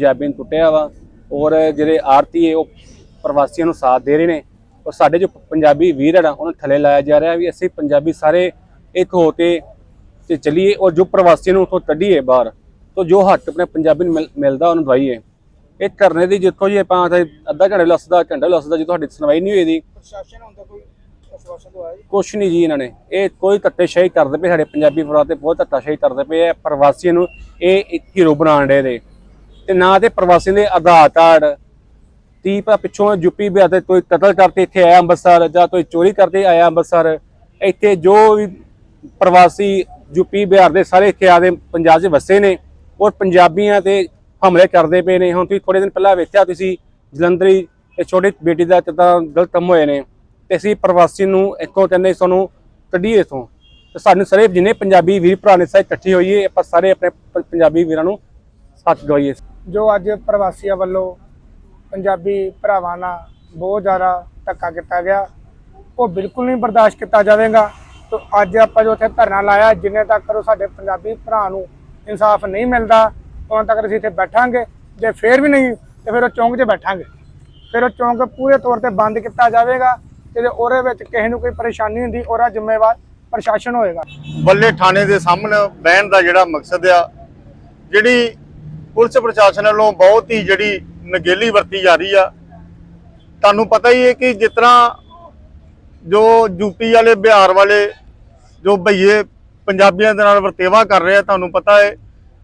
ਪੰਜਾਬੀ ਨੂੰ ਟੁੱਟਿਆ ਵਾ ਔਰ ਜਿਹੜੇ ਆਰਤੀ ਹੈ ਉਹ ਪ੍ਰਵਾਸੀਆਂ ਨੂੰ ਸਾਥ ਦੇ ਰਹੇ ਨੇ। ਔਰ ਸਾਡੇ ਜੋ ਪੰਜਾਬੀ ਵੀਰ ਹੈ ਨਾ ਉਹਨਾਂ ਥੱਲੇ ਲਾਇਆ ਜਾ ਰਿਹਾ ਵੀ ਅਸੀਂ ਪੰਜਾਬੀ ਸਾਰੇ ਇੱਕ ਹੋ ਕੇ ਤੇ ਚਲੀਏ ਔਰ ਜੋ ਪ੍ਰਵਾਸੀਆਂ ਨੂੰ ਉੱਥੋਂ ਕੱਢੀਏ ਬਾਹਰ ਤੋਂ ਜੋ ਹੱਕ ਆਪਣੇ ਪੰਜਾਬੀ ਨੂੰ ਮਿਲ- ਮਿਲਦਾ ਉਹਨੂੰ ਦਵਾਈਏ। ਇਹ ਧਰਨੇ ਦੀ ਜਿੱਥੋਂ ਜੀ ਆਪਾਂ ਅੱਧਾ ਘੰਟੇ ਲੱਸਦਾ ਘੰਟਾ ਲੱਸਦਾ ਜਦੋਂ ਤੁਹਾਡੀ ਸੁਣਵਾਈ ਨਹੀਂ ਹੋਈ ਦੀ ਪ੍ਰਸ਼ਾਸਨ ਹੁੰਦਾ ਕੋਈ ਜੀ ਕੁਛ ਨਹੀਂ ਜੀ ਇਹਨਾਂ ਨੇ। ਇਹ ਕੋਈ ਧੱਕੇਸ਼ਾਹੀ ਕਰਦੇ ਪਏ ਸਾਡੇ ਪੰਜਾਬੀ ਪਰਿਵਾਰ ਤੇ ਬਹੁਤ ਧੱਕਾਸ਼ਾਹੀ ਕਰਦੇ ਪਏ ਆ। ਪ੍ਰਵਾਸੀਆਂ ਨੂੰ ਇਹ ਹੀਰੋ ਬਣਾਉਣ ਦੇ ਦੇ ਤੇ ਨਾ ਤੇ ਪ੍ਰਵਾਸੀ ਦੇ ਆਧਾਰ ਕਾਰਡ, ਤੀ ਪਾ ਪਿੱਛੋਂ ਯੂਪੀ ਬਿਹਾਰ ਤੇ ਕੋਈ ਕਤਲ ਕਰਤੇ, ਇੱਥੇ ਆਇਆ ਅੰਮ੍ਰਿਤਸਰ, ਜਾਂ ਕੋਈ ਚੋਰੀ ਕਰਦੇ ਆਇਆ ਅੰਮ੍ਰਿਤਸਰ, ਇੱਥੇ ਜੋ ਵੀ ਪ੍ਰਵਾਸੀ ਯੂਪੀ ਬਿਹਾਰ ਦੇ ਸਾਰੇ ਇੱਥੇ ਆਦੇ ਪੰਜਾਬ 'ਚ ਵਸੇ ਨੇ, ਔਰ ਪੰਜਾਬੀਆਂ ਤੇ ਹਮਲੇ ਕਰਦੇ ਪਏ ਨੇ। ਹੁਣ ਤੁਸੀਂ ਥੋੜੇ ਦਿਨ ਪਹਿਲਾਂ ਵੇਖਿਆ ਤੁਸੀਂ, ਜਲੰਧਰੀ, ਇਹ ਛੋਟੀ ਬੇਟੀ ਦਾ ਕਿੱਦਾਂ ਗਲਤ ਕੰਮ ਹੋਏ ਨੇ। ਤੇ ਅਸੀਂ ਪ੍ਰਵਾਸੀ ਨੂੰ ਇੱਕੋ ਕਹਿੰਦੇ, ਸਾਨੂੰ ਕੱਢੀਏ ਇਥੋਂ। ਤੇ ਸਾਨੂੰ ਸਾਰੇ ਜਿੰਨੇ ਪੰਜਾਬੀ ਵੀਰ ਭਰਾ ਨੇ ਸਾਰੇ ਇਕੱਠੇ ਹੋਈਏ, ਆਪਾਂ ਸਾਰੇ ਆਪਣੇ ਪੰਜਾਬੀ ਵੀਰਾਂ ਨੂੰ ਸੱਚ ਦਵਾਈਏ। ਜੋ ਅੱਜ ਪ੍ਰਵਾਸੀਆਂ ਵੱਲੋਂ ਪੰਜਾਬੀ ਭਰਾਵਾਂ ਨਾਲ ਬਹੁਤ ਜ਼ਿਆਦਾ ਧੱਕਾ ਕੀਤਾ ਗਿਆ, ਉਹ ਬਿਲਕੁਲ ਨਹੀਂ ਬਰਦਾਸ਼ਤ ਕੀਤਾ ਜਾਵੇਗਾ। ਤੋਂ ਅੱਜ ਆਪਾਂ ਜੋ ਇੱਥੇ ਧਰਨਾ ਲਾਇਆ, ਜਿੰਨੇ ਤੱਕ ਉਹ ਸਾਡੇ ਪੰਜਾਬੀ ਭਰਾ ਨੂੰ ਇਨਸਾਫ ਨਹੀਂ ਮਿਲਦਾ ਉਦੋਂ ਤੱਕ ਅਸੀਂ ਇੱਥੇ ਬੈਠਾਂਗੇ। ਜੇ ਫੇਰ ਵੀ ਨਹੀਂ, ਤੇ ਫਿਰ ਉਹ ਚੌਂਕ 'ਚ ਬੈਠਾਂਗੇ। ਫਿਰ ਉਹ ਚੌਂਕ ਪੂਰੇ ਤੌਰ ਤੇ ਬੰਦ ਕੀਤਾ ਜਾਵੇਗਾ ਤੇ ਉਹਦੇ ਵਿੱਚ ਕਿਸੇ ਨੂੰ ਕੋਈ ਪਰੇਸ਼ਾਨੀ ਹੁੰਦੀ, ਉਹਦਾ ਜ਼ਿੰਮੇਵਾਰ ਪ੍ਰਸ਼ਾਸਨ ਹੋਏਗਾ। ਬੱਲੇ ਥਾਣੇ ਦੇ ਸਾਹਮਣੇ ਬਹਿਣ ਦਾ ਜਿਹੜਾ ਮਕਸਦ ਆ, ਜਿਹੜੀ ਪੁਲਿਸ ਪ੍ਰਸ਼ਾਸਨ ਵੱਲੋਂ ਬਹੁਤ ਹੀ ਜਿਹੜੀ ਨਗੇਲੀ ਵਰਤੀ ਜਾ ਰਹੀ ਆ। ਤੁਹਾਨੂੰ ਪਤਾ ਹੀ ਹੈ ਕਿ ਜਿਸ ਤਰ੍ਹਾਂ ਜੋ ਯੂਪੀ ਵਾਲੇ, ਬਿਹਾਰ ਵਾਲੇ, ਜੋ ਭਈਏ ਪੰਜਾਬੀਆਂ ਦੇ ਨਾਲ ਵਰਤੇਵਾ ਕਰ ਰਹੇ ਆ, ਤੁਹਾਨੂੰ ਪਤਾ ਹੈ,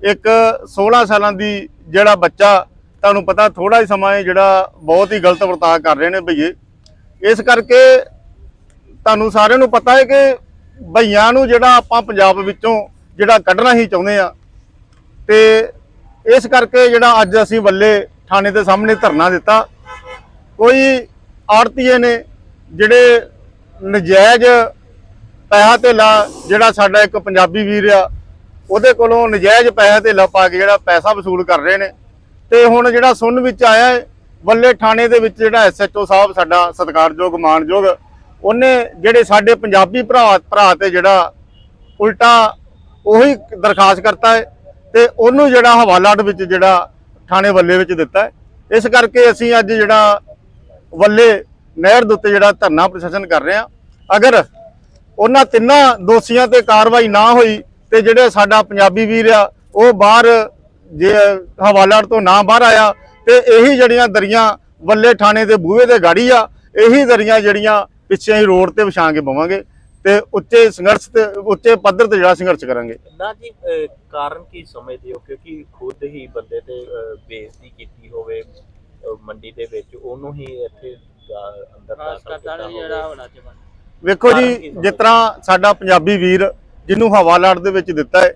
ਇੱਕ 16 ਸਾਲਾਂ ਦੀ ਜਿਹੜਾ ਬੱਚਾ, ਤੁਹਾਨੂੰ ਪਤਾ ਥੋੜਾ ਹੀ ਸਮਾਂ ਹੈ, ਜਿਹੜਾ ਬਹੁਤ ਹੀ ਗਲਤ ਵਰਤਾਅ ਕਰ ਰਹੇ ਨੇ ਭਈਏ। ਇਸ ਕਰਕੇ ਤੁਹਾਨੂੰ ਸਾਰਿਆਂ ਨੂੰ ਪਤਾ ਹੈ ਕਿ ਭਈਆਂ ਨੂੰ ਜਿਹੜਾ ਆਪਾਂ ਪੰਜਾਬ ਵਿੱਚੋਂ ਜਿਹੜਾ ਕੱਢਣਾ ਹੀ ਚਾਹੁੰਦੇ ਆ, ਤੇ ਇਸ ਕਰਕੇ ਜਿਹੜਾ ਅੱਜ ਅਸੀਂ ਵੱਲੇ ਥਾਣੇ ਦੇ ਸਾਹਮਣੇ ਧਰਨਾ ਦਿੱਤਾ ਕੋਈ ਆੜਤੀਏ ਨੇ ਜਿਹੜੇ ਨਜਾਇਜ਼ ਪੈਸਾ ਧੇਲਾ ਜਿਹੜਾ ਸਾਡਾ ਇੱਕ ਪੰਜਾਬੀ ਵੀਰ ਆ ਉਹਦੇ ਕੋਲੋਂ ਨਜਾਇਜ਼ ਪੈਸਾ ਧੇਲਾ ਪਾ ਕੇ ਜਿਹੜਾ ਪੈਸਾ ਵਸੂਲ ਕਰ ਰਹੇ ਨੇ। ਤੇ ਹੁਣ ਜਿਹੜਾ ਸੁਣ ਵਿੱਚ ਆਇਆ ਹੈ, ਵੱਲੇ ਥਾਣੇ ਦੇ ਵਿੱਚ ਜਿਹੜਾ ਐਸਐਚਓ ਸਾਹਿਬ ਸਾਡਾ ਸਤਿਕਾਰਯੋਗ ਮਾਨਯੋਗ ਉਹਨੇ ਜਿਹੜੇ ਸਾਡੇ ਪੰਜਾਬੀ ਭਰਾ ਭਰਾ ਤੇ ਜਿਹੜਾ ਉਲਟਾ ਉਹੀ ਦਰਖਾਸਤ ਕਰਤਾ ਹੈ ਤੇ ਉਹਨੂੰ ਜਿਹੜਾ ਹਵਾਲਾਟ ਵਿੱਚ ਜਿਹੜਾ ਥਾਣੇ ਵੱਲੇ ਵਿੱਚ ਦਿੱਤਾ ਇਸ ਕਰਕੇ ਅਸੀਂ ਅੱਜ ਜਿਹੜਾ ਵੱਲੇ ਨਹਿਰ ਦੇ ਉੱਤੇ ਜਿਹੜਾ ਧਰਨਾ ਪ੍ਰਸ਼ਾਸਨ ਕਰ ਰਹੇ ਆ ਅਗਰ ਉਹਨਾਂ ਤਿੰਨਾਂ ਦੋਸ਼ੀਆਂ ਤੇ ਕਾਰਵਾਈ ਨਾ ਹੋਈ ਤੇ ਜਿਹੜੇ ਸਾਡਾ ਪੰਜਾਬੀ ਵੀਰ ਆ, ਉਹ ਬਾਹਰ ਜੇ ਹਵਾਲਾਟ ਤੋਂ ਨਾ ਬਾਹਰ ਆਇਆ, ਤੇ ਇਹੀ ਜਿਹੜੀਆਂ ਦਰੀਆਂ ਵੱਲੇ ਥਾਣੇ ਦੇ ਬੂਹੇ ਦੇ ਗਾੜੀ ਆ, ਇਹੀ ਦਰੀਆਂ ਜਿਹੜੀਆਂ ਪਿੱਛੇ ਹੀ ਰੋਡ ਤੇ ਵਿਛਾ ਕੇ ਪਵਾਂਗੇ ਤੇ ਉੱਚੇ ਸੰਘਰਸ਼ ਤੇ ਉੱਚੇ ਪੱਧਰ ਤੇ ਜਿਹੜਾ ਸੰਘਰਸ਼ ਕਰਾਂਗੇ। ਨਾ ਜੀ ਅਹ ਕਾਰਨ ਕੀ ਸਮਝਦੇ ਹੋ? ਕਿਉਂਕਿ ਖੁਦ ਹੀ ਬੰਦੇ ਤੇ ਅਹ, ਬੇਇੱਜ਼ਤੀ ਕੀਤੀ ਹੋਵੇ ਅਹ, ਮੰਡੀ ਦੇ ਵਿੱਚ ਉਹਨੂੰ ਹੀ ਇੱਥੇ ਅੰਦਰ ਦਾਖਲ ਕੀਤਾ ਹੋਵੇ। ਵੇਖੋ ਜੀ? ਜਿਸ ਤਰ੍ਹਾਂ ਸਾਡਾ ਪੰਜਾਬੀ ਵੀਰ ਜਿਹਨੂੰ ਹਵਾਲਾਟ ਦੇ ਵਿੱਚ ਦਿੱਤਾ ਹੈ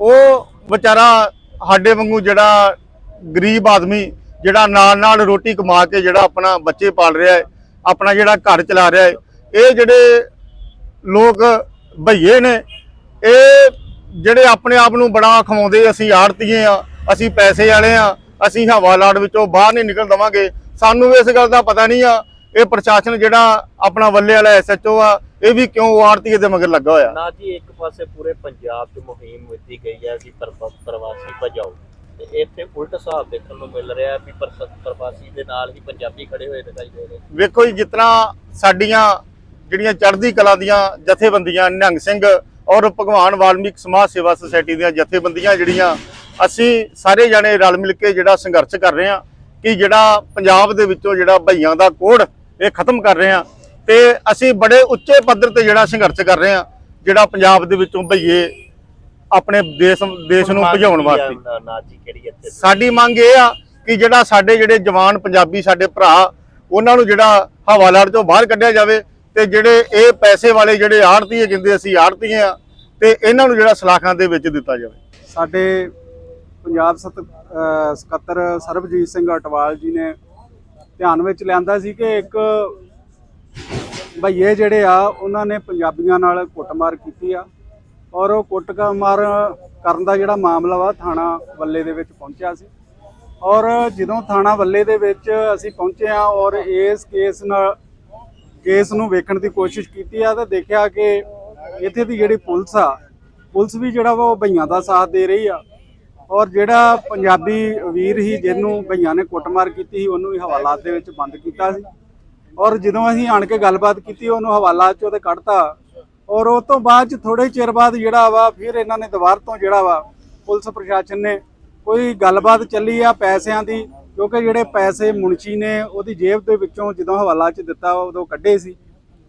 ਉਹ ਵਿਚਾਰਾ ਸਾਡੇ ਵਾਂਗੂ ਜਿਹੜਾ ਗਰੀਬ ਆਦਮੀ ਜਿਹੜਾ ਨਾਲ ਨਾਲ ਰੋਟੀ ਕਮਾ ਕੇ ਜਿਹੜਾ ਆਪਣਾ ਬੱਚੇ ਪਾਲ ਰਿਹਾ ਹੈ ਆਪਣਾ ਜਿਹੜਾ ਘਰ ਚਲਾ ਰਿਹਾ ਹੈ ਇਹ ਜਿਹੜੇ ਲੋਕ ਭਈਏ ਨੇ। ਇਹ ਜਿਹੜੇ ਆਪਣੇ ਆਪ ਨੂੰ ਬੜਾ ਖਵਾਉਂਦੇ ਅਸੀਂ ਆੜਤੀਏ ਆ ਅਸੀਂ ਪੈਸੇ ਵਾਲੇ ਆ ਅਸੀਂ ਹਵਾਲਾਟ ਵਿੱਚੋਂ ਬਾਹਰ ਨਹੀਂ ਨਿਕਲ ਦਵਾਂਗੇ। ਸਾਨੂੰ ਇਸ ਗੱਲ ਦਾ ਪਤਾ ਨਹੀਂ ਆ ਇਹ ਪ੍ਰਸ਼ਾਸਨ ਜਿਹੜਾ ਆਪਣਾ ਵੱਲੇ ਵਾਲਾ ਐਸਐਚਓ ਆ ਇਹ ਵੀ ਕਿਉਂ ਆੜਤੀਏ ਦੇ ਮਗਰ ਲੱਗਾ ਹੋਇਆ? ਨਾ ਜੀ ਇੱਕ ਪਾਸੇ ਪੂਰੇ ਪੰਜਾਬ 'ਚ ਮੁਹਿੰਮ ਵਿੱਤੀ ਗਈ ਹੈ ਕਿ ਪ੍ਰਵਾ- ਪ੍ਰਵਾਸੀ ਭਜਾਓ। ਤੇ ਇੱਥੇ ਉਲਟ ਹਿਸਾਬ ਦੇਖਣ ਨੂੰ ਮਿਲ ਰਿਹਾ ਵੀ ਪ੍ਰਵਾਸੀ ਦੇ ਨਾਲ ਹੀ ਪੰਜਾਬੀ ਖੜੇ ਹੋਏ ਦਿਖਾਈ ਦੇ ਰਹੇ ਵੇਖੋ ਜੀ ਤਰ੍ਹਾਂ ਸਾਡੀਆਂ ਜਿਹੜੀਆਂ ਚੜ੍ਹਦੀ ਕਲਾ ਦੀਆਂ ਜਥੇਬੰਦੀਆਂ ਨਿਹੰਗ ਸਿੰਘ ਔਰ ਭਗਵਾਨ ਵਾਲਮੀਕ ਸਮਾਜ ਸੇਵਾ ਸੁਸਾਇਟੀ ਦੀਆਂ ਜਥੇਬੰਦੀਆਂ ਜਿਹੜੀਆਂ ਅਸੀਂ ਸਾਰੇ ਜਣੇ ਰਲ ਮਿਲ ਕੇ ਜਿਹੜਾ ਸੰਘਰਸ਼ ਕਰ ਰਹੇ ਹਾਂ ਕਿ ਜਿਹੜਾ ਪੰਜਾਬ ਦੇ ਵਿੱਚੋਂ ਜਿਹੜਾ ਭਈਆਂ ਦਾ ਕੋੜ ਇਹ ਖਤਮ ਕਰ ਰਹੇ ਹਾਂ ਤੇ ਅਸੀਂ ਬੜੇ ਉੱਚੇ ਪੱਧਰ ਤੇ ਜਿਹੜਾ ਸੰਘਰਸ਼ ਕਰ ਰਹੇ ਹਾਂ ਜਿਹੜਾ ਪੰਜਾਬ ਦੇ ਵਿੱਚੋਂ ਭਈਏ ਆਪਣੇ ਦੇਸ਼ ਦੇਸ਼ ਨੂੰ ਭਜਾਉਣ ਵਾਸਤੇ। ਸਾਡੀ ਮੰਗ ਇਹ ਆ ਕਿ ਜਿਹੜਾ ਸਾਡੇ ਜਿਹੜੇ ਜਵਾਨ ਪੰਜਾਬੀ ਸਾਡੇ ਭਰਾ ਉਹਨਾਂ ਨੂੰ ਜਿਹੜਾ ਹਵਾਲਾਟ ਤੋਂ ਬਾਹਰ ਕੱਢਿਆ ਜਾਵੇ ਤੇ ਜਿਹੜੇ ਇਹ ਪੈਸੇ ਵਾਲੇ ਜਿਹੜੇ ਆੜਤੀਏ ਜਿੰਦੇ ਅਸੀਂ ਆੜਤੀਏ ਆ, ਤੇ ਇਹਨਾਂ ਨੂੰ ਜਿਹੜਾ ਸਲਾਖਾਂ ਦੇ ਵਿੱਚ ਦਿੱਤਾ ਜਾਵੇ। ਸਾਡੇ ਪੰਜਾਬ ਸਤ ਸਕੱਤਰ ਸਰਬਜੀਤ ਸਿੰਘ ਅਟਵਾਲ ਜੀ ਨੇ ਧਿਆਨ ਵਿੱਚ ਲਿਆਂਦਾ ਸੀ ਕਿ ਇੱਕ ਭਈਏ ਜਿਹੜੇ ਆ, ਉਹਨਾਂ ਨੇ ਪੰਜਾਬੀਆਂ ਨਾਲ ਕੁੱਟਮਾਰ ਕੀਤੀ ਆ ਔਰ ਉਹ ਕੁੱਟਮਾਰ ਕਰਨ ਦਾ ਜਿਹੜਾ ਮਾਮਲਾ ਵਾ, ਥਾਣਾ ਵੱਲੇ ਦੇ ਵਿੱਚ ਪਹੁੰਚਿਆ ਸੀ। ਔਰ ਜਦੋਂ ਥਾਣਾ ਵੱਲੇ ਦੇ ਵਿੱਚ ਅਸੀਂ ਪਹੁੰਚੇ ਆ ਔਰ ਇਸ ਕੇਸ ਨਾਲ ਕੇਸ ਨੂੰ ਵੇਖਣ ਦੀ ਕੋਸ਼ਿਸ਼ ਕੀਤੀ ਆ ਤਾਂ ਦੇਖਿਆ ਕਿ ਇੱਥੇ ਦੀ ਜਿਹੜੀ ਪੁਲਿਸ ਆ, ਪੁਲਿਸ ਵੀ ਜਿਹੜਾ ਵਾ ਉਹ ਭਈਆਂ ਦਾ ਸਾਥ ਦੇ ਰਹੀ ਆ। ਔਰ ਜਿਹੜਾ ਪੰਜਾਬੀ ਵੀਰ ਹੀ ਜਿਹਨੂੰ ਭਈਆਂ ਨੇ ਕੁੱਟਮਾਰ ਕੀਤੀ ਸੀ, ਉਹਨੂੰ ਵੀ ਹਵਾਲਾਤ ਦੇ ਵਿੱਚ ਬੰਦ ਕੀਤਾ ਸੀ। ਔਰ ਜਦੋਂ ਅਸੀਂ ਆਣ ਕੇ ਗੱਲਬਾਤ ਕੀਤੀ, ਉਹਨੂੰ ਹਵਾਲਾਤ ਚੋਂ ਤੇ ਕੱਢਤਾ। ਔਰ ਉਹ ਤੋਂ ਬਾਅਦ ਚ ਥੋੜੇ ਚਿਰ ਬਾਅਦ ਜਿਹੜਾ ਵਾ, ਫਿਰ ਇਹਨਾਂ ਨੇ ਦੁਬਾਰ ਤੋਂ ਜਿਹੜਾ ਵਾ, ਪੁਲਿਸ ਪ੍ਰਸ਼ਾਸਨ ਨੇ ਕੋਈ ਗੱਲਬਾਤ ਚੱਲੀ ਆ ਪੈਸਿਆਂ ਦੀ ਕਿਉਂਕਿ ਜਿਹੜੇ ਪੈਸੇ ਮੁਨਸ਼ੀ ਨੇ ਉਹਦੀ ਜੇਬ ਦੇ ਵਿੱਚੋਂ ਜਦੋਂ ਹਵਾਲਾ ਚ ਦਿੱਤਾ ਉਦੋਂ ਕੱਢੇ ਸੀ।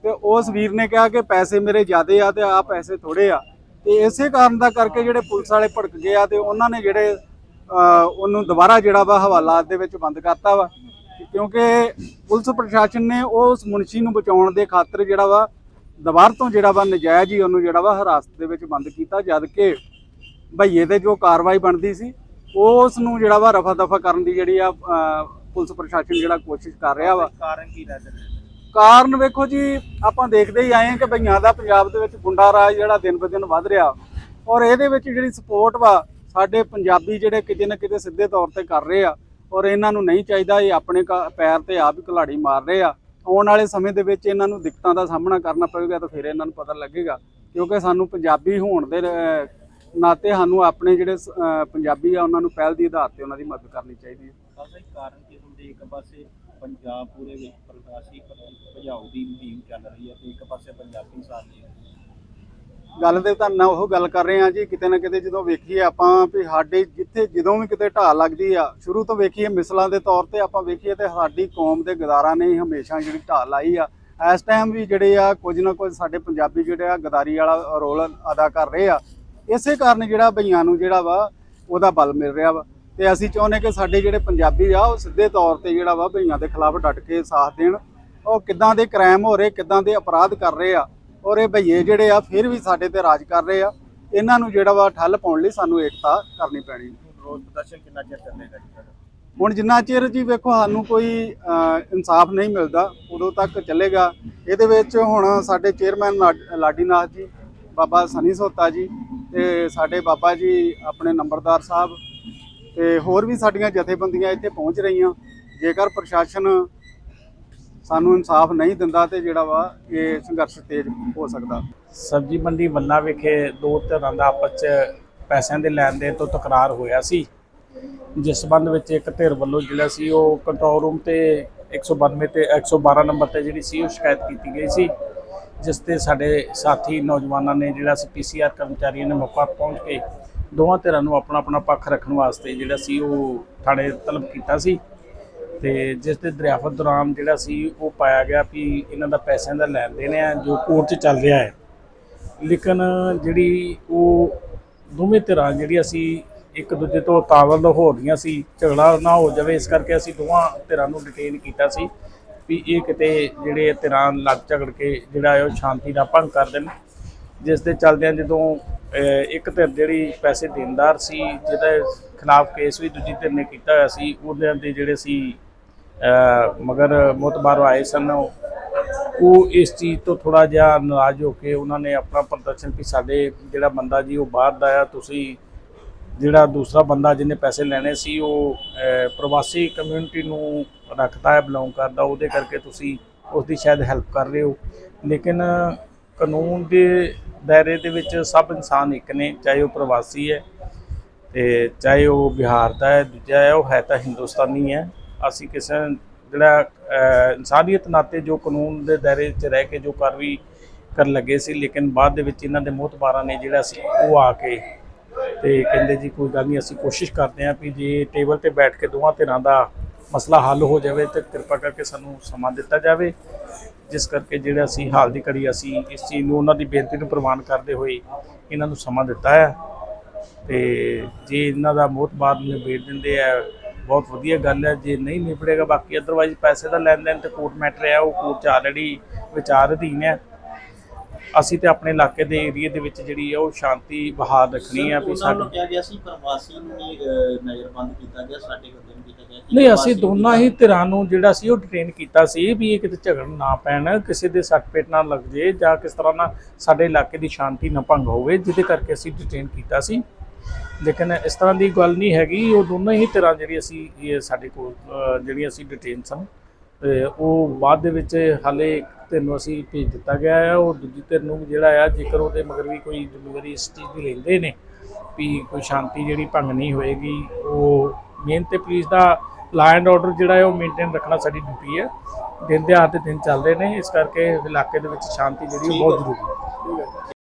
ਤੇ ਉਸ ਵੀਰ ਨੇ ਕਿਹਾ ਕਿ ਪੈਸੇ ਮੇਰੇ ਜ਼ਿਆਦੇ ਆ ਤੇ ਆ ਪੈਸੇ ਥੋੜੇ ਆ। ਤੇ ਇਸੇ ਕਾਰਨ ਦਾ ਕਰਕੇ ਜਿਹੜੇ ਪੁਲਿਸ ਵਾਲੇ ਭੜਕ ਗਏ ਆ ਤੇ ਉਹਨਾਂ ਨੇ ਜਿਹੜੇ ਉਹਨੂੰ ਦੁਬਾਰਾ ਜਿਹੜਾ ਵਾ ਹਵਾਲਾਤ ਦੇ ਵਿੱਚ ਬੰਦ ਕਰਤਾ ਵਾ। ਕਿਉਂਕਿ ਪੁਲਿਸ ਪ੍ਰਸ਼ਾਸਨ ਨੇ ਉਸ ਮੁਨਸ਼ੀ ਨੂੰ ਬਚਾਉਣ ਦੇ ਖਾਤਰ ਜਿਹੜਾ ਵਾ, ਦੁਬਾਰ ਤੋਂ ਜਿਹੜਾ ਵਾ ਨਜਾਇਜ਼ ਹੀ ਉਹਨੂੰ ਜਿਹੜਾ ਵਾ ਹਿਰਾਸਤ ਦੇ ਵਿੱਚ ਬੰਦ ਕੀਤਾ, ਜਦ ਕਿ ਭਈਏ ਤੇ ਜੋ ਕਾਰਵਾਈ ਬਣਦੀ ਸੀ ਉਸ ਨੂੰ ਜਿਹੜਾ ਵਾ ਰਫਾ ਦਫਾ ਕਰਨ ਦੀ ਜਿਹੜੀ ਆ ਪੁਲਿਸ ਪ੍ਰਸ਼ਾਸਨ ਜਿਹੜਾ ਕੋਸ਼ਿਸ਼ ਕਰ ਰਿਹਾ ਵਾ। ਕਾਰਨ ਕੀ ਰਹਿ ਕਾਰਨ ਵੇਖੋ ਜੀ ਆਪਾਂ ਦੇਖਦੇ ਹੀ ਆਏ ਹਾਂ ਕਿ ਭਈਆਂ ਦਾ ਪੰਜਾਬ ਦੇ ਵਿੱਚ ਗੁੰਡਾ ਰਾਜ ਜਿਹੜਾ ਦਿਨ ਬ ਦਿਨ ਵੱਧ ਰਿਹਾ। ਔਰ ਇਹਦੇ ਵਿੱਚ ਜਿਹੜੀ ਸਪੋਰਟ ਵਾ ਸਾਡੇ ਪੰਜਾਬੀ ਜਿਹੜੇ ਕਿਤੇ ਨਾ ਕਿਤੇ ਸਿੱਧੇ ਤੌਰ ਤੇ ਕਰ ਰਹੇ ਆ। ਔਰ ਇਹਨਾਂ ਨੂੰ ਨਹੀਂ ਚਾਹੀਦਾ ਇਹ ਆਪਣੇ ਪੈਰ ਤੇ ਆਪ ਹੀ ਕੁਲਾੜੀ ਮਾਰ ਰਹੇ ਆ। ਆਉਣ ਵਾਲੇ ਸਮੇਂ ਦੇ ਵਿੱਚ ਇਹਨਾਂ ਨੂੰ ਦਿੱਕਤਾਂ ਦਾ ਸਾਹਮਣਾ ਕਰਨਾ ਪਵੇਗਾ ਤਾਂ ਫਿਰ ਇਹਨਾਂ ਨੂੰ ਪਤਾ ਲੱਗੇਗਾ। ਕਿਉਂਕਿ ਸਾਨੂੰ ਪੰਜਾਬੀ ਹੋਣ ਦੇ ਨਾਤੇ ਸਾਨੂੰ ਆਪਣੇ ਜਿਹੜੇ ਅਹ, ਪੰਜਾਬੀ ਆ ਉਹਨਾਂ ਨੂੰ ਪਹਿਲ ਦੀ ਆਧਾਰ ਤੇ ਉਹਨਾਂ ਦੀ ਮਦਦ ਕਰਨੀ ਚਾਹੀਦੀ ਹੈ। ਖਾਸਾ ਕਾਰਨ ਕੀ ਹੁੰਦੇ ਇੱਕ ਪਾਸੇ ਪੰਜਾਬ ਪੂਰੇ ਵਿੱਚ ਪ੍ਰਗਾਸੀ ਭਜਾਉ ਦੀ ਮੁਹਿੰਮ ਚੱਲ ਰਹੀ ਹੈ ਤੇ ਇੱਕ ਪਾਸੇ ਪੰਜਾਬੀ ਸਾਥੀ ਗੱਲ ਤੇ ਤਾਂ ਨਾ ਉਹ ਗੱਲ ਕਰ ਰਹੇ ਆ ਜੀ ਕਿਤੇ ਨਾ ਕਿਤੇ ਜਦੋਂ ਵੇਖੀਏ ਆਪਾਂ ਵੀ ਸਾਡੇ ਜਿੱਥੇ ਜਦੋਂ ਵੀ ਕਿਤੇ ਢਾਲ ਲੱਗਦੀ ਆ ਸ਼ੁਰੂ ਤੋਂ ਵੇਖੀਏ ਮਿਸਲਾਂ ਦੇ ਤੌਰ ਤੇ ਆਪਾਂ ਵੇਖੀਏ ਤੇ ਸਾਡੀ ਕੌਮ ਦੇ ਗਦਾਰਾਂ ਨੇ ਹੀ ਹਮੇਸ਼ਾ ਜਿਹੜੀ ਢਾਲ ਲਾਈ ਆ। ਇਸ ਟਾਈਮ ਵੀ ਜਿਹੜੇ ਆ ਕੁਝ ਨਾ ਕੁਝ ਸਾਡੇ ਪੰਜਾਬੀ ਜਿਹੜੇ ਆ ਗਦਾਰੀ ਵਾਲਾ ਰੋਲ ਅਦਾ ਕਰ ਰਹੇ ਆ। ਇਸੇ ਕਾਰਨ ਜਿਹੜਾ ਭਈਆਂ ਨੂੰ ਜਿਹੜਾ ਵਾ ਉਹਦਾ ਬਲ ਮਿਲ ਰਿਹਾ ਵਾ। ਤੇ ਅਸੀਂ ਚਾਹੁੰਦੇ ਕਿ ਸਾਡੇ ਜਿਹੜੇ ਪੰਜਾਬੀ ਆ ਉਹ ਸਿੱਧੇ ਤੌਰ ਤੇ ਜਿਹੜਾ ਵਾ ਭਈਆਂ ਦੇ ਖਿਲਾਫ ਡਟ ਕੇ ਸਾਥ ਦੇਣ। ਉਹ ਕਿੱਦਾਂ ਦੇ ਕ੍ਰਾਈਮ ਹੋ ਰਹੇ ਕਿੱਦਾਂ ਦੇ ਅਪਰਾਧ ਕਰ ਰਹੇ ਆ ਔਰ ਇਹ ਭਈਏ ਜਿਹੜੇ ਆ ਫਿਰ ਵੀ ਸਾਡੇ ਤੇ ਰਾਜ ਕਰ ਰਹੇ ਆ। ਇਹਨਾਂ ਨੂੰ ਜਿਹੜਾ ਵਾ ਠੱਲ ਪਾਉਣ ਲਈ ਸਾਨੂੰ ਏਕਤਾ ਕਰਨੀ ਪੈਣੀ। ਰੋਜ਼ ਪ੍ਰਦਰਸ਼ਨ ਕਿੰਨਾ ਚਿਰ ਚੱਲੇਗਾ? ਹੁਣ ਜਿੰਨਾ ਚਿਰ ਜੀ ਵੇਖੋ ਸਾਨੂੰ ਕੋਈ ਇਨਸਾਫ ਨਹੀਂ ਮਿਲਦਾ ਉਦੋਂ ਤੱਕ ਚੱਲੇਗਾ। ਇਹਦੇ ਵਿੱਚ ਹੁਣ ਸਾਡੇ ਚੇਅਰਮੈਨ ਲਾ- ਲਾਡੀਨਾਥ ਜੀ ਬਾਬਾ ਸਨੀ ਸੋਤਾ ਜੀ ਤੇ ਸਾਡੇ ਬਾਬਾ ਜੀ ਆਪਣੇ ਨੰਬਰਦਾਰ ਸਾਹਿਬ ਤੇ ਹੋਰ ਵੀ ਸਾਡੀਆਂ ਜਥੇਬੰਦੀਆਂ ਇੱਥੇ ਪਹੁੰਚ ਰਹੀਆਂ। ਜੇਕਰ ਪ੍ਰਸ਼ਾਸਨ ਸਾਨੂੰ ਇਨਸਾਫ ਨਹੀਂ ਦਿੰਦਾ ਤੇ ਜਿਹੜਾ ਵਾ ਇਹ ਸੰਘਰਸ਼ ਤੇਜ਼ ਹੋ ਸਕਦਾ। ਸਬਜ਼ੀ ਮੰਡੀ ਬੰਨਾ ਵਿਖੇ ਦੋ ਧਿਰਾਂ ਦਾ ਆਪਸ 'ਚ ਪੈਸਿਆਂ ਦੇ ਲੈਣ ਦੇਣ ਤੋਂ ਤਕਰਾਰ ਹੋਇਆ ਸੀ। ਜਿਸ ਸੰਬੰਧ ਵਿੱਚ ਇੱਕ ਧਿਰ ਵੱਲੋਂ ਜਿਹੜਾ ਸੀ ਉਹ ਕੰਟਰੋਲ ਰੂਮ ਤੇ 192 ਤੇ 112 ਨੰਬਰ ਤੇ ਜਿਹੜੀ ਸੀ ਉਹ ਸ਼ਿਕਾਇਤ ਕੀਤੀ ਗਈ ਸੀ। ਜਿਸ ਤੇ ਸਾਡੇ ਸਾਥੀ ਨੌਜਵਾਨਾਂ ਨੇ ਜਿਹੜਾ ਸੀ ਪੀਸੀਆਰ ਕਰਮਚਾਰੀਆਂ ਨੇ ਮੌਕਾ ਪਹੁੰਚ ਕੇ ਦੋਵਾਂ ਧਿਰਾਂ ਨੂੰ ਆਪਣਾ ਆਪਣਾ ਪੱਖ ਰੱਖਣ ਵਾਸਤੇ ਜਿਹੜਾ ਸੀ ਉਹ ਥਾਣੇ ਤਲਬ ਕੀਤਾ ਸੀ। ਤੇ ਜਿਸ 'ਤੇ ਦਰਿਆਫਤ ਦੌਰਾਨ ਜਿਹੜਾ ਸੀ ਉਹ ਪਾਇਆ ਗਿਆ ਵੀ ਇਹਨਾਂ ਦਾ ਪੈਸਿਆਂ ਦਾ ਲੈਣ ਦੇਣ ਹੈ ਜੋ ਕੋਰਟ 'ਚ ਚੱਲ ਰਿਹਾ ਹੈ। ਲੇਕਿਨ ਜਿਹੜੀ ਉਹ ਦੋਵੇਂ ਧਿਰਾਂ ਜਿਹੜੀ ਅਸੀਂ ਇੱਕ ਦੂਜੇ ਤੋਂ ਤਾਵਲ ਹੋ ਰਹੀਆਂ ਸੀ, ਝਗੜਾ ਨਾ ਹੋ ਜਾਵੇ, ਇਸ ਕਰਕੇ ਅਸੀਂ ਦੋਵਾਂ ਧਿਰਾਂ ਨੂੰ ਡਿਟੇਨ ਕੀਤਾ ਸੀ। ਵੀ ਇਹ ਕਿਤੇ ਜਿਹੜੇ ਧਿਰਾਂ ਲੱਗ ਝਗੜ ਕੇ ਜਿਹੜਾ ਹੈ ਉਹ ਸ਼ਾਂਤੀ ਦਾ ਭੰਗ ਕਰ ਦੇਣ। ਜਿਸ ਦੇ ਚੱਲਦਿਆਂ ਜਦੋਂ ਇੱਕ ਧਿਰ ਜਿਹੜੀ ਪੈਸੇ ਦੇਣਦਾਰ ਸੀ ਜਿਹਦੇ ਖਿਲਾਫ ਕੇਸ ਵੀ ਦੂਜੀ ਧਿਰ ਨੇ ਕੀਤਾ ਹੋਇਆ ਸੀ ਉਹਨਾਂ ਦੇ ਜਿਹੜੇ ਸੀ ਅਹ, ਮਗਰ ਮੁਤਬਾਰ ਆਏ ਸਨ ਉਹ ਇਸ ਚੀਜ਼ ਤੋਂ ਥੋੜਾ ਜਿਹਾ ਨਾਰਾਜ਼ ਹੋ ਕੇ ਉਹਨਾਂ ਨੇ ਆਪਣਾ ਪ੍ਰਦਰਸ਼ਨ ਵੀ ਸਾਡੇ ਜਿਹੜਾ ਬੰਦਾ ਜੀ ਉਹ ਬਾਹਰ ਦਾ ਆ ਤੁਸੀਂ ਜਿਹੜਾ ਦੂਸਰਾ ਬੰਦਾ ਜਿਹਨੇ ਪੈਸੇ ਲੈਣੇ ਸੀ ਉਹ ਪ੍ਰਵਾਸੀ ਕਮਿਊਨਿਟੀ ਨੂੰ ਰੱਖਦਾ ਹੈ ਬਿਲੋਂਗ ਕਰਦਾ, ਉਹਦੇ ਕਰਕੇ ਤੁਸੀਂ ਉਸ ਦੀ ਸ਼ਾਇਦ ਹੈਲਪ ਕਰ ਰਹੇ ਹੋ। ਲੇਕਿਨ ਕਾਨੂੰਨ ਦੇ ਦਾਇਰੇ ਦੇ ਵਿੱਚ ਸਭ ਇਨਸਾਨ ਇੱਕ ਨੇ, ਚਾਹੇ ਉਹ ਪ੍ਰਵਾਸੀ ਹੈ ਤੇ ਚਾਹੇ ਉਹ ਬਿਹਾਰ ਦਾ ਹੈ, ਦੂਜਾ ਹੈ, ਉਹ ਹੈ ਤਾਂ ਹਿੰਦੁਸਤਾਨੀ ਹੈ। ਅਸੀਂ ਕਿਸੇ ਜਿਹੜਾ ਇਨਸਾਨੀਅਤ ਨਾਤੇ ਜੋ ਕਾਨੂੰਨ ਦੇ ਦਾਇਰੇ 'ਚ ਰਹਿ ਕੇ ਜੋ ਕਾਰਵਾਈ ਕਰਨ ਲੱਗੇ ਸੀ, ਲੇਕਿਨ ਬਾਅਦ ਦੇ ਵਿੱਚ ਇਹਨਾਂ ਦੇ ਮੋਹਤਬਾਰਾਂ ਨੇ ਜਿਹੜਾ ਸੀ, ਉਹ ਆ ਕੇ ਤੇ ਕਹਿੰਦੇ ਜੀ ਕੋਈ ਗੱਲ ਨਹੀਂ, ਅਸੀਂ ਕੋਸ਼ਿਸ਼ ਕਰਦੇ ਹਾਂ ਵੀ ਜੇ ਟੇਬਲ ਤੇ ਬੈਠ ਕੇ ਦੋਵਾਂ ਧਿਰਾਂ ਦਾ ਮਸਲਾ ਹੱਲ ਹੋ ਜਾਵੇ ਤੇ ਕਿਰਪਾ ਕਰਕੇ ਸਾਨੂੰ ਸਮਾਂ ਦਿੱਤਾ ਜਾਵੇ। ਜਿਸ ਕਰਕੇ ਜਿਹੜਾ ਅਸੀਂ ਹਾਲ ਦੀ ਘੜੀ ਅਸੀਂ ਇਸ ਚੀਜ਼ ਨੂੰ ਉਹਨਾਂ ਦੀ ਬੇਨਤੀ ਨੂੰ ਪ੍ਰਵਾਨ ਕਰਦੇ ਹੋਏ ਇਹਨਾਂ ਨੂੰ ਸਮਾਂ ਦਿੱਤਾ ਹੈ। ਤੇ ਜੇ ਇਹਨਾਂ ਦਾ ਮੋਤਬਾਰ ਨਿਬੇੜ ਦਿੰਦੇ ਆ, ਬਹੁਤ ਵਧੀਆ ਗੱਲ ਹੈ। ਜੇ ਨਹੀਂ ਨਿਬੜੇਗਾ, ਬਾਕੀ ਅਦਰਵਾਈਜ਼ ਪੈਸੇ ਦਾ ਲੈਣ ਦੇਣ ਤੇ ਕੋਰਟ ਮੈਟਰ ਹੈ, ਉਹ ਕੋਰਟ ਚ ਆਲਰੇਡੀ ਵਿਚਾਰ ਅਧੀਨ ਹੈ। ਅਸੀਂ ਤੇ ਆਪਣੇ ਇਲਾਕੇ ਦੇ ਏਰੀਆ ਦੇ ਵਿੱਚ ਜਿਹੜੀ ਹੈ ਉਹ ਸ਼ਾਂਤੀ ਬਹਾਲ ਰੱਖਣੀ ਹੈ ਵੀ ਉਹਨਾਂ ਸਾਡੀ ਨੂੰ ਕਿਹਾ ਗਿਆ ਸੀ ਪ੍ਰਵਾਸੀ ਨੂੰ ਵੀ ਨਜ਼ਰਬੰਦ ਕੀਤਾ ਗਿਆ ਸਾਡੇ ਬੰਦੇ ਨੂੰ ਕੀਤਾ ਗਿਆ। ਨਹੀਂ ਅਸੀਂ ਦੋਨਾਂ ਹੀ ਧਿਰਾਂ ਨੂੰ ਜਿਹੜਾ ਸੀ ਉਹ ਡਿਟੇਨ ਕੀਤਾ ਸੀ ਵੀ ਇਹ ਕਿਤੇ ਝਗੜਨ ਨਾ ਪੈਣ ਕਿਸੇ ਦੇ ਸੱਟ ਪੇਟ ਨਾ ਲੱਗ ਜੇ ਜਾਂ ਕਿਸ ਤਰ੍ਹਾਂ ਨਾਲ ਸਾਡੇ ਇਲਾਕੇ ਦੀ ਸ਼ਾਂਤੀ ਨਾ ਭੰਗ ਹੋਵੇ ਜਿਹਦੇ ਕਰਕੇ ਅਸੀਂ ਡਿਟੇਨ ਕੀਤਾ ਸੀ। ਲੇਕਿਨ ਇਸ ਤਰ੍ਹਾਂ ਦੀ ਗੱਲ ਨਹੀਂ ਹੈਗੀ ਉਹ ਦੋਨੋਂ ਹੀ ਧਿਰਾਂ ਜਿਹੜੀ ਅਸੀਂ ਸਾਡੇ ਕੋਲ ਅਹ, ਜਿਹੜੀਆਂ ਅਸੀਂ ਡਿਟੇਨ ਸਨ। ਤੇ ਉਹ ਬਾਅਦ ਦੇ ਵਿੱਚ ਹਾਲੇ ਇੱਕ ਧਿਰ ਨੂੰ ਅਸੀਂ ਭੇਜ ਦਿੱਤਾ ਗਿਆ ਹੈ ਉਹ ਦੂਜੀ ਧਿਰ ਨੂੰ ਜਿਹੜਾ ਆ ਜੇਕਰ ਉਹਦੇ ਮਗਰ ਵੀ ਕੋਈ ਜ਼ਿੰਮੇਵਾਰੀ ਇਸ ਚੀਜ਼ ਦੀ ਲੈਂਦੇ ਨੇ ਵੀ ਕੋਈ ਸ਼ਾਂਤੀ ਜਿਹੜੀ ਭੰਗ ਨਹੀਂ ਹੋਏਗੀ ਉਹ ਮੇਨ ਤੇ police the law and order ਜਿਹੜਾ ਹੈ ਉਹ ਮੇਨਟੇਨ ਰੱਖਣਾ ਸਾਡੀ ਡਿਊਟੀ ਹੈ ਦਿਨ ਦੇ ਦਿਨ ਚੱਲ ਰਹੇ ਨੇ ਇਸ ਕਰਕੇ ਇਲਾਕੇ ਦੇ ਵਿੱਚ ਸ਼ਾਂਤੀ ਜਿਹੜੀ ਉਹ ਬਹੁਤ ਜ਼ਰੂਰੀ ਹੈ